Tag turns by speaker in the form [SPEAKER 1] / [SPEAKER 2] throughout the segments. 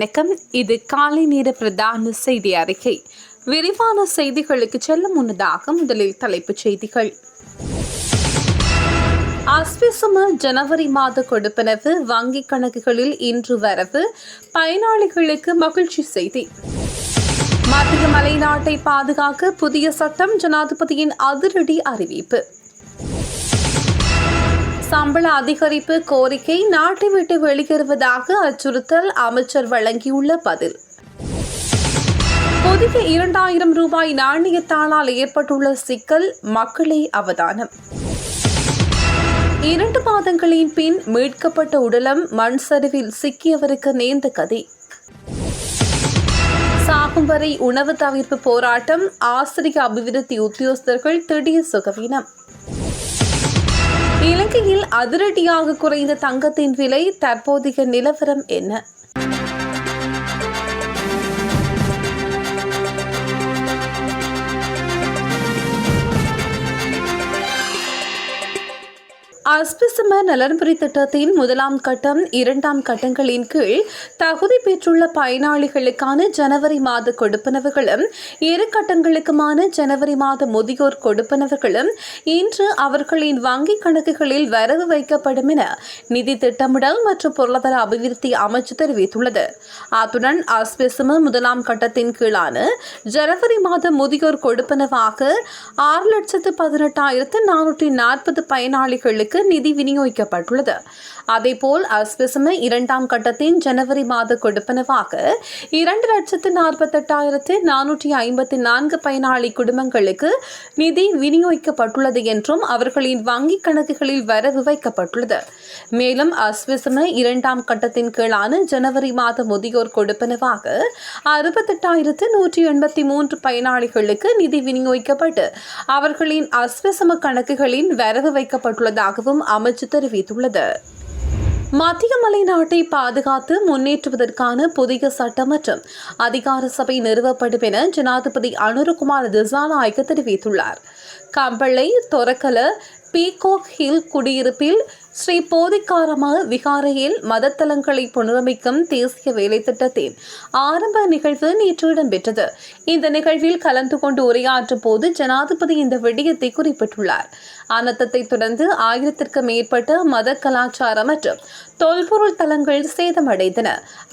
[SPEAKER 1] வணக்கம். இது காலை நேர பிரதான செய்தி அறிக்கை. விரிவான செய்திகளுக்கு செல்ல முன்னதாக முதலில் தலைப்புச் செய்திகள். அஸ்விசம ஜனவரி மாத கொடுப்பனவு வங்கிக் கணக்குகளில் இன்று வரவு பயனாளிகளுக்கு மகிழ்ச்சி செய்தி. மத்திய மலைநாட்டை பாதுகாக்க புதிய சட்டம் ஜனாதிபதியின் அதிரடி அறிவிப்பு. சம்பள அதிகரிப்பு கோரிக்கை நாட்டை விட்டு வெளியேறுவதாக அச்சுறுத்தல் அமைச்சர் வழங்கியுள்ள பதில். புதிய இரண்டாயிரம் ரூபாய் நாணயத்தாளால் ஏற்பட்டுள்ள சிக்கல் மக்களே அவதானம். இரண்டு மாதங்களின் பின் மீட்கப்பட்ட உடலம் மண் சரிவில் சிக்கியவருக்கு நேர்ந்த கதை. சாகும் வரை உணவு தவிர்ப்பு போராட்டம் ஆசிரிய அபிவிருத்தி உத்தியோகஸ்தர்கள் திடீர் சுகவீனம். இலங்கையில் அதிரடியாக குறைந்த தங்கத்தின் விலை தற்போதைய நிலவரம் என்ன? அஸ்பிசம நலன்புரி திட்டத்தின் முதலாம் கட்டம் இரண்டாம் கட்டங்களின் கீழ் தகுதி பெற்றுள்ள பயனாளிகளுக்கான ஜனவரி மாத கொடுப்பனவுகளும் இரு கட்டங்களுக்குமான ஜனவரி மாத முதியோர் கொடுப்பனவுகளும் இன்று அவர்களின் வங்கிக் கணக்குகளில் வரவு வைக்கப்படும் என நிதி திட்டமிடல் மற்றும் பொருளாதார அபிவிருத்தி அமைச்சு தெரிவித்துள்ளது. அத்துடன் அஸ்பிசம முதலாம் கட்டத்தின் கீழான ஜனவரி மாத முதியோர் கொடுப்பனவாக ஆறு லட்சத்து பதினெட்டாயிரத்து நானூற்றி நாற்பது பயனாளிகளுக்கு நிதி விநியோகிக்கப்பட்டுள்ளது. அதேபோல் அஸ்பிசம இரண்டாம் கட்டத்தின் ஜனவரி மாத கொடுப்பனவாக இரண்டு லட்சத்து நாற்பத்தெட்டாயிரத்து நானூற்றி ஐம்பத்தி நான்கு பயனாளி குடும்பங்களுக்கு நிதி விநியோகிக்கப்பட்டுள்ளது என்றும் அவர்களின் வங்கிக் கணக்குகளில் வரவு வைக்கப்பட்டுள்ளது. மேலும் அஸ்விசம இரண்டாம் கட்டத்தின் கீழான ஜனவரி மாத முதியோர் கொடுப்பனவாக அறுபத்தெட்டாயிரத்து நூற்றி எண்பத்தி மூன்று பயனாளிகளுக்கு நிதி விநியோகிக்கப்பட்டு அவர்களின் அஸ்விசம கணக்குகளின் வரவு வைக்கப்பட்டுள்ளதாகவும் அமைச்சு தெரிவித்துள்ளது. மத்திய மலைநாட்டை பாதுகாத்து முன்னேற்றுவதற்கான புதிய சட்டம் மற்றும் அதிகார சபை நிறுவப்படும் என ஜனாதிபதி அனுரகுமார் திசாநாயக்க தெரிவித்துள்ளார். கம்பளை தொரக்கல பீகாக் ஹில் குடியிருப்பில் ஸ்ரீ போதிக்காரமா விகாரையில் மதத்தலங்களை புனரமைக்கும் தேசிய வேலை திட்டத்தின் ஆரம்ப நிகழ்வு நேற்று இடம்பெற்றது. இந்த நிகழ்வில் கலந்து கொண்டு உரையாற்றும் போது ஜனாதிபதி இந்த விடயத்தை குறிப்பிட்டுள்ளார். அனத்தத்தை தொடர்ந்து ஆயிரத்திற்கும் மேற்பட்ட மத கலாச்சாரம் மற்றும் தொல்பொருள் தலங்கள் சேதமடைந்தன.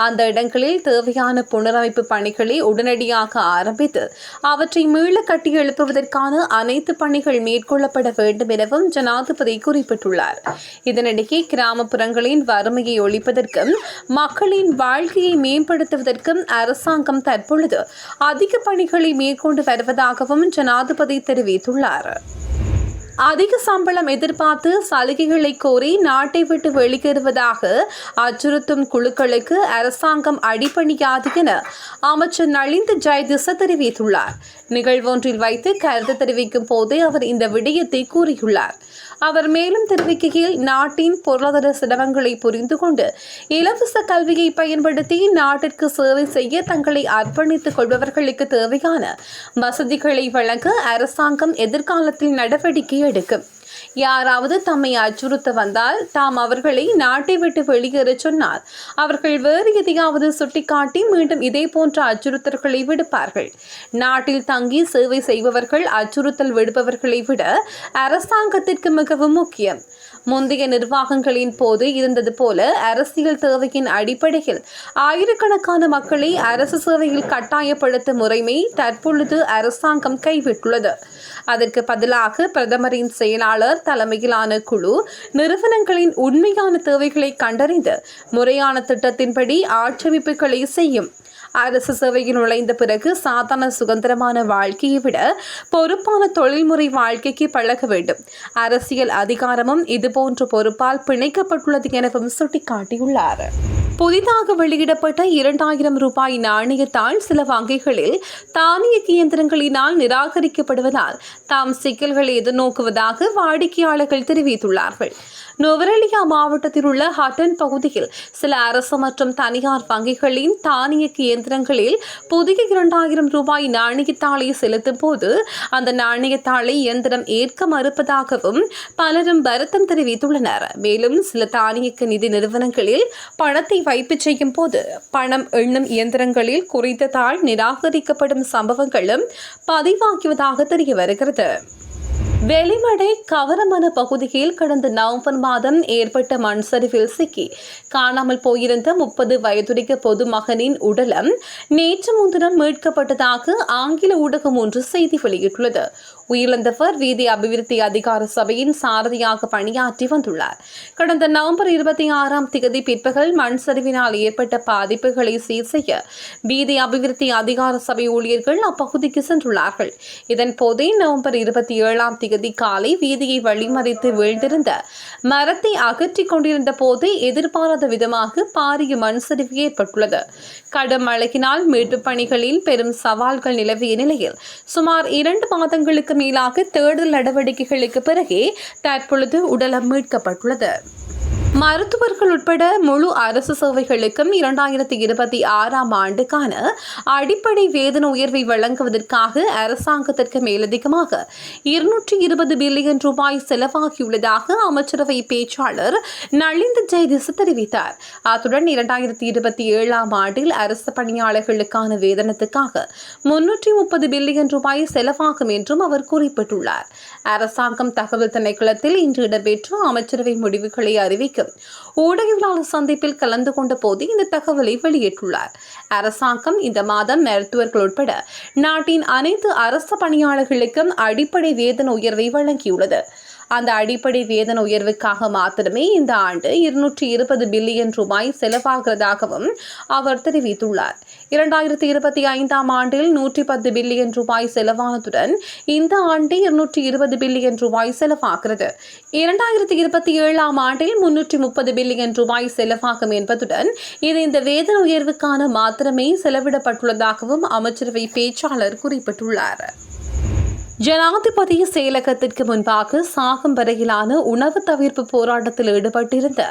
[SPEAKER 1] அந்த இடங்களில் தேவையான புனரமைப்பு பணிகளை உடனடியாக ஆரம்பித்து அவற்றை மீள கட்டி எழுப்புவதற்கான அனைத்து பணிகள் மேற்கொள்ளப்பட வேண்டும் எனவும் ஜனாதிபதி குறிப்பிட்டுள்ளார். இதனிடையே கிராமப்புறங்களின் வறுமையை ஒழிப்பதற்கும் மக்களின் வாழ்க்கையை மேம்படுத்துவதற்கும் அரசாங்கம் தற்பொழுது அதிக பணிகளை மேற்கொண்டு வருவதாகவும் ஜனாதிபதி தெரிவித்துள்ளார். அதிக சம்பளம் எதிர்பார்த்து சலுகைகளை கோரி நாட்டை விட்டு வெளியேறுவதாக அச்சுறுத்தும் குழுக்களுக்கு அரசாங்கம் அடிபணியாது என அமைச்சர் நளிந்த ஜெயதிச தெரிவித்துள்ளார். நிகழ்வொன்றில் வைத்து கருத்து தெரிவிக்கும் போதே அவர் இந்த விடயத்தை கூறியுள்ளார். அவர் மேலும் தெரிவிக்கையில் நாட்டின் பொருளாதார சிரமங்களை புரிந்து கொண்டு இலவச கல்வியை பயன்படுத்தி நாட்டிற்கு சேவை செய்ய தங்களை அர்ப்பணித்துக் கொள்பவர்களுக்கு தேவையான வசதிகளை வழங்க அரசாங்கம் எதிர்காலத்தில் நடவடிக்கை எடுக்கும். யாராவது தம்மை அச்சுறுத்த வந்தால் தாம் அவர்களை நாட்டை விட்டு வெளியேறச் சொன்னார். அவர்கள் வேறு எதையாவது சுட்டிக்காட்டி மீண்டும் இதே போன்ற அச்சுறுத்தல்களை விடுப்பார்கள். நாட்டில் தங்கி சேவை செய்பவர்கள் அச்சுறுத்தல் விடுபவர்களை விட அரசாங்கத்திற்கு மிகவும் முக்கியம். முந்தைய நிர்வாகங்களின் போது இருந்தது போல அரசியல் தேவையின் அடிப்படையில் ஆயிரக்கணக்கான மக்களை அரசு சேவையில் கட்டாயப்படுத்தும் முறைமை தற்பொழுது அரசாங்கம் கைவிட்டுள்ளது. அதற்கு பதிலாக பிரதமரின் செயலாளர் தலைமையிலான குழு நிறுவனங்களின் உண்மையான தேவைகளை கண்டறிந்து முறையான திட்டத்தின்படி ஆட்சேபிப்புகளை செய்யும். அரசு சேவையில் நுழைந்த பிறகு சாதாரண சுதந்திரமான வாழ்க்கையை விட பொறுப்பான தொழில்முறை வாழ்க்கைக்கு பழக வேண்டும். அரசியல் அதிகாரமும் இதுபோன்ற பொறுப்பால் பிணைக்கப்பட்டுள்ளது எனவும் சுட்டிக்காட்டியுள்ளார். புதிதாக வெளியிடப்பட்ட இரண்டாயிரம் ரூபாய் நாணயத்தால் சில வங்கிகளில் தானியக்கு இயந்திரங்களினால் நிராகரிக்கப்படுவதால் தாம் சிக்கல்களை எதிர்நோக்குவதாக வாடிக்கையாளர்கள் தெரிவித்துள்ளார்கள். நுவரெலியா மாவட்டத்தில் உள்ள ஹட்டன் பகுதியில் சில அரசு மற்றும் தனியார் வங்கிகளின் தானியக்கு இயந்திரங்களில் புதிய இரண்டாயிரம் ரூபாய் நாணயத்தாளை செலுத்தும் போது அந்த நாணயத்தாளை இயந்திரம் ஏற்க மறுப்பதாகவும் பலரும் வருத்தம் தெரிவித்துள்ளனர். மேலும் சில தானியக்க நிதி நிறுவனங்களில் பணத்தை வைப்பு செய்யும் போது பணம் எண்ணும் இயந்திரங்களில் குறித்த தாள் நிராகரிக்கப்படும் சம்பவங்களும் பதிவாகியதாக தெரிய வருகிறது வெளிமடை கவரமன பகுதியில் கடந்த நவம்பர் மாதம் ஏற்பட்ட மண் சரிவில் சிக்கி காணாமல் போயிருந்த முப்பது வயதுடைய பொதுமகனின் உடலம் நேற்று முன்தினம் மீட்கப்பட்டதாக ஆங்கில ஊடகம் ஒன்று செய்தி வெளியிட்டுள்ளது உயிரிழந்தவர் வீதி அபிவிருத்தி அதிகார சபையின் சாரதியாக பணியாற்றி வந்துள்ளார். கடந்த நவம்பர் இருபத்தி ஆறாம் திகதி பிற்பகல் மண் சரிவினால் ஏற்பட்ட பாதிப்புகளை சீர் செய்ய வீதி அபிவிருத்தி அதிகார சபை ஊழியர்கள் அப்பகுதிக்கு சென்றுள்ளார்கள். இதன் போதே நவம்பர் இருபத்தி ஏழாம் திகதி காலை வீதியை வழிமறித்து வீழ்ந்திருந்த மரத்தை அகற்றிக் கொண்டிருந்த போது எதிர்பாராத விதமாக பாரிய மண் சரிவு ஏற்பட்டுள்ளது. கடும் மழையினால் மீட்பு பணிகளில் பெரும் சவால்கள் நிலவிய நிலையில் சுமார் இரண்டு மாதங்களுக்கு மேலாக தேடுதல் நடவடிக்கைகளுக்கு பிறகே தற்பொழுது உடலம் மீட்கப்பட்டுள்ளது. மருத்துவர்கள் உட்பட முழு அரசு சேவைகளுக்கும் இரண்டாயிரத்தி இருபத்தி ஆறாம் ஆண்டுக்கான அடிப்படை வேதன உயர்வை வழங்குவதற்காக அரசாங்கத்திற்கு மேலதிகமாக இருநூற்றி இருபது பில்லியன் ரூபாய் செலவாகியுள்ளதாக அமைச்சரவை பேச்சாளர் நளிந்த ஜெயதிசு தெரிவித்தார். அத்துடன் இரண்டாயிரத்தி இருபத்தி ஏழாம் ஆண்டில் அரசு பணியாளர்களுக்கான வேதனத்துக்காக முன்னூற்றி முப்பது பில்லியன் ரூபாய் செலவாகும் என்றும் அவர் குறிப்பிட்டுள்ளார். அரசாங்கம் தகவல் திணைக்களத்தில் இன்று இடம்பெற்ற அமைச்சரவை முடிவுகளை அறிவிக்கும் ஊடகவியலாளர் சந்திப்பில் கலந்து கொண்ட போது இந்த தகவலை வெளியிட்டுள்ளார். அரசாங்கம் இந்த மாதம் மருத்துவர்கள் உட்பட நாட்டின் அனைத்து அரசு பணியாளர்களுக்கும் அடிப்படை வேதன உயர்வை வழங்கியுள்ளது. அந்த அடிப்படை வேதன உயர்வுக்காக மாத்திரமே இந்த ஆண்டு இருநூற்றி இருபது பில்லியன் ரூபாய் செலவாகிறதாகவும் அவர் தெரிவித்துள்ளார். இரண்டாயிரத்தி இருபத்தி ஐந்தாம் ஆண்டில் நூற்றி பத்து பில்லியன் ரூபாய் செலவானதுடன் இந்த ஆண்டு இருநூற்றி இருபது பில்லியன் ரூபாய் செலவாகிறது. இரண்டாயிரத்தி இருபத்தி ஏழாம் ஆண்டில் முன்னூற்றி முப்பது பில்லியன் ரூபாய் செலவாகும் என்பதுடன் இது இந்த வேதன உயர்வுக்கான மாத்திரமே செலவிடப்பட்டுள்ளதாகவும் அமைச்சரவை பேச்சாளர் குறிப்பிட்டுள்ளார். ஜனாதிபதி செயலகத்திற்கு முன்பாக சாகும் வரையிலான உணவு தவிர்ப்பு போராட்டத்தில் ஈடுபட்டிருந்த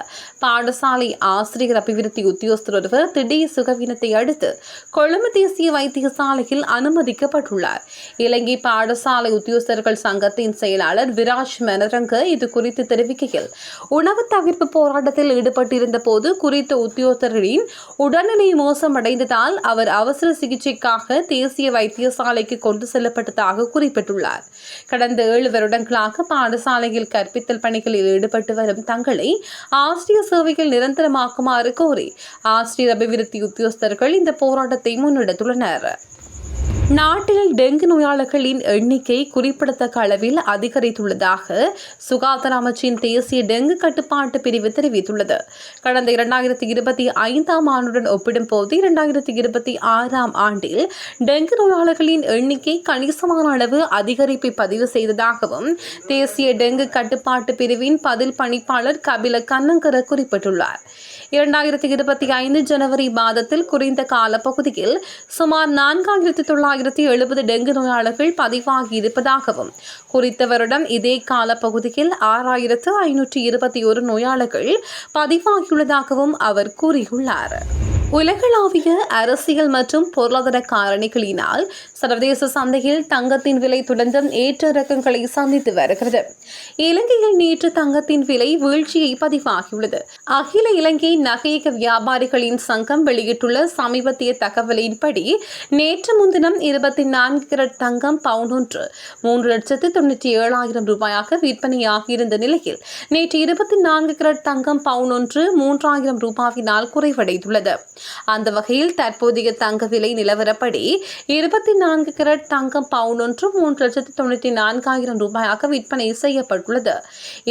[SPEAKER 1] பாடசாலை ஆசிரியர் அபிவிருத்தி உத்தியோகஸ்தர் ஒருவர் திடீர் சுகவீனத்தை அடுத்து கொழும்பு தேசிய வைத்தியசாலையில் அனுமதிக்கப்பட்டுள்ளார். இலங்கை பாடசாலை உத்தியோகஸ்தர்கள் சங்கத்தின் செயலாளர் விராஜ் மெனரங்க இது குறித்து தெரிவிக்கையில் உணவு தவிர்ப்பு போராட்டத்தில் ஈடுபட்டிருந்த போது குறித்த உத்தியோகத்தரின் உடல்நிலை மோசமடைந்ததால் அவர் அவசர சிகிச்சைக்காக தேசிய வைத்தியசாலைக்கு கொண்டு செல்லப்பட்டதாக குறிப்பிட்டுள்ளார் கடந்த ஏழு வருடங்களாக பாடசாலையில் கற்பித்தல் பணிகளில் ஈடுபட்டு வரும் தங்களை ஆசிரியர் சேவையில் நிரந்தரமாக்குமாறு கோரி ஆசிரியர் அபிவிருத்தி உத்தியோகஸ்தர்கள் இந்த போராட்டத்தை முன்னெடுத்துள்ளனர். நாட்டில் டெங்கு நோயாளர்களின் எண்ணிக்கை குறிப்பிடத்தக்க அளவில் அதிகரித்துள்ளதாக சுகாதார அமைச்சின் தேசிய டெங்கு கட்டுப்பாட்டு பிரிவு தெரிவித்துள்ளது. கடந்த இரண்டாயிரத்தி இருபத்தி ஐந்தாம் ஆண்டுடன் ஒப்பிடும்போது இரண்டாயிரத்தி இருபத்தி ஆறாம் ஆண்டில் டெங்கு நோயாளர்களின் எண்ணிக்கை கணிசமான அளவு அதிகரிப்பை பதிவு செய்ததாகவும் தேசிய டெங்கு கட்டுப்பாட்டு பிரிவின் பதில் பணிப்பாளர் கபில கண்ணங்கர குறிப்பிட்டுள்ளார். இரண்டாயிரத்தி இருபத்தி ஐந்து ஜனவரி மாதத்தில் குறைந்த காலப்பகுதியில் சுமார் நான்காயிரத்தி தொள்ளாயிரத்தி எழுபது டெங்கு நோயாளர்கள் பதிவாகி இருப்பதாகவும் குறித்த வருடம் இதே கால பகுதியில் ஆறாயிரத்து ஐநூற்றி இருபத்தி ஒரு நோயாளர்கள் பதிவாகியுள்ளதாகவும் அவர் கூறியுள்ளார். உலகளாவிய அரசியல் மற்றும் பொருளாதார காரணிகளினால் சர்வதேச சந்தையில் தங்கத்தின் விலை தொடர்ந்து ஏற்ற இறக்கங்களை சந்தித்து வருகிறது. இலங்கையில் நேற்று தங்கத்தின் விலை வீழ்ச்சியை பதிவாகியுள்ளது. அகில இலங்கை நகையக வியாபாரிகளின் சங்கம் வெளியிட்டுள்ள சமீபத்திய தகவலின்படி நேற்று முன்தினம் இருபத்தி நான்கு கிரட் தங்கம் பவுன் ஒன்று மூன்று லட்சத்து தொண்ணூற்றி ஏழாயிரம் ரூபாயாக விற்பனையாகியிருந்த நிலையில் நேற்று இருபத்தி நான்கு கிரட் தங்கம் பவுன் ஒன்று மூன்றாயிரம் ரூபாயினால் குறைவடைந்துள்ளது. அந்த வகையில் தற்போதைய தங்க விலை நிலவரப்படி இருபத்தி நான்கு கிரட் தங்கம் பவுன் ஒன்று மூன்று லட்சத்தி தொண்ணூற்றி நான்காயிரம் ரூபாயாக விற்பனை செய்யப்பட்டுள்ளது.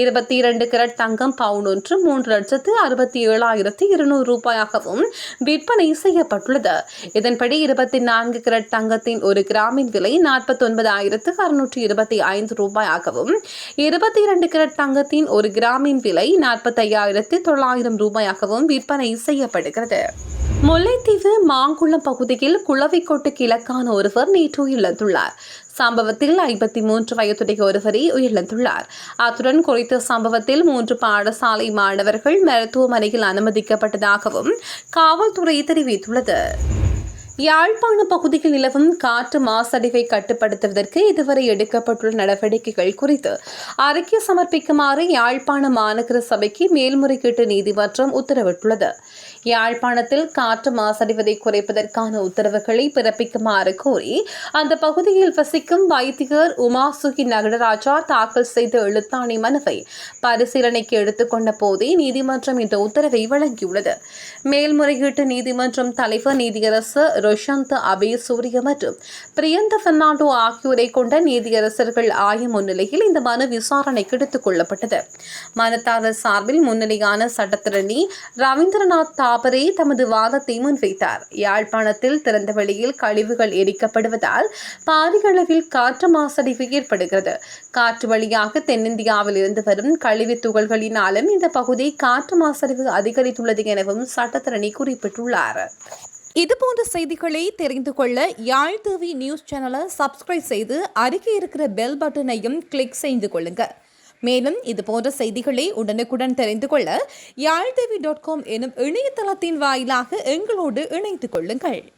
[SPEAKER 1] இருபத்தி இரண்டு கிரட் தங்கம் பவுன் ஒன்று மூன்று லட்சத்து அறுபத்தி ஏழாயிரத்தி இருநூறு ரூபாயாகவும் விற்பனை செய்யப்பட்டுள்ளது. இதன்படி இருபத்தி நான்கு கிரட் தங்கத்தின் ஒரு கிராமின் விலை நாற்பத்தி ஒன்பதாயிரத்து அறுநூற்றி இருபத்தி ஐந்து ரூபாயாகவும் இருபத்தி இரண்டு கிரட் தங்கத்தின் ஒரு கிராமின் விலை நாற்பத்தையாயிரத்து தொள்ளாயிரம் ரூபாயாகவும் விற்பனை செய்யப்படுகிறது. முல்லைத்தீவு மாங்குளம் பகுதியில் குளவைக்கோட்டு கிழக்கான ஒருவர் நேற்று உயிரிழந்துள்ளார். சம்பவத்தில் ஐம்பத்தி மூன்று வயதுடைய ஒருவரை உயிரிழந்துள்ளார். அத்துடன் குறித்த சம்பவத்தில் மூன்று பாடசாலை மாணவர்கள் மருத்துவமனையில் அனுமதிக்கப்பட்டதாகவும் காவல்துறை தெரிவித்துள்ளது. யாழ்ப்பாண பகுதியில் நிலவும் காற்று மாசடைவை கட்டுப்படுத்துவதற்கு இதுவரை எடுக்கப்பட்டுள்ள நடவடிக்கைகள் குறித்து அறிக்கை சமர்ப்பிக்குமாறு யாழ்ப்பாண மாநகர சபைக்கு மேல்முறையீட்டு நீதிமன்றம் உத்தரவிட்டுள்ளது. யாழ்ப்பாணத்தில் காற்று மாசடைவதை குறைப்பதற்கான உத்தரவுகளை பிறப்பிக்குமாறு கோரி அந்த பகுதியில் வசிக்கும் வைத்தியர் உமாசுகி நகரராஜா தாக்கல் செய்த எழுத்தாணை மனுவை பரிசீலனைக்கு எடுத்துக்கொண்ட போதே நீதிமன்றம் இந்த உத்தரவை வழங்கியுள்ளது. மேல்முறையீட்டு நீதிமன்றம் தலைவர் நீதியரசர் அபே சூரிய மற்றும் பிரியந்த பெர்னாண்டோ ஆகியோரை கொண்ட நீதியரசர்கள் ஆய முன்னிலையில் இந்த மனு விசாரணைக்கு எடுத்துக் கொள்ளப்பட்டது. மனுதாரர் சார்பில் முன்னிலையான சட்டத்திரணி ரவீந்திரநாத் தாபரே தமது வாதத்தை முன்வைத்தார். யாழ்ப்பாணத்தில் திறந்த வெளியில் கழிவுகள் எரிக்கப்படுவதால் பாரிய அளவில் காற்று மாசடைவு ஏற்படுகிறது. காற்று வழியாக தென்னிந்தியாவில் இருந்து வரும் கழிவு துகள்களினாலும் இந்த பகுதி காற்று மாசடைவு அதிகரித்துள்ளது எனவும் சட்டத்தரணி குறிப்பிட்டுள்ளார். இதுபோன்ற செய்திகளை தெரிந்து கொள்ள யாழ் டிவி நியூஸ் சேனலை சப்ஸ்கிரைப் செய்து அருகே இருக்கிற பெல் பட்டனையும் கிளிக் செய்து கொள்ளுங்கள் மேலும் இது போன்ற செய்திகளை உடனுக்குடன் தெரிந்து கொள்ள யாழ் டாட் காம் எனும் இணையதளத்தின் வாயிலாக எங்களோடு இணைந்து கொள்ளுங்கள்.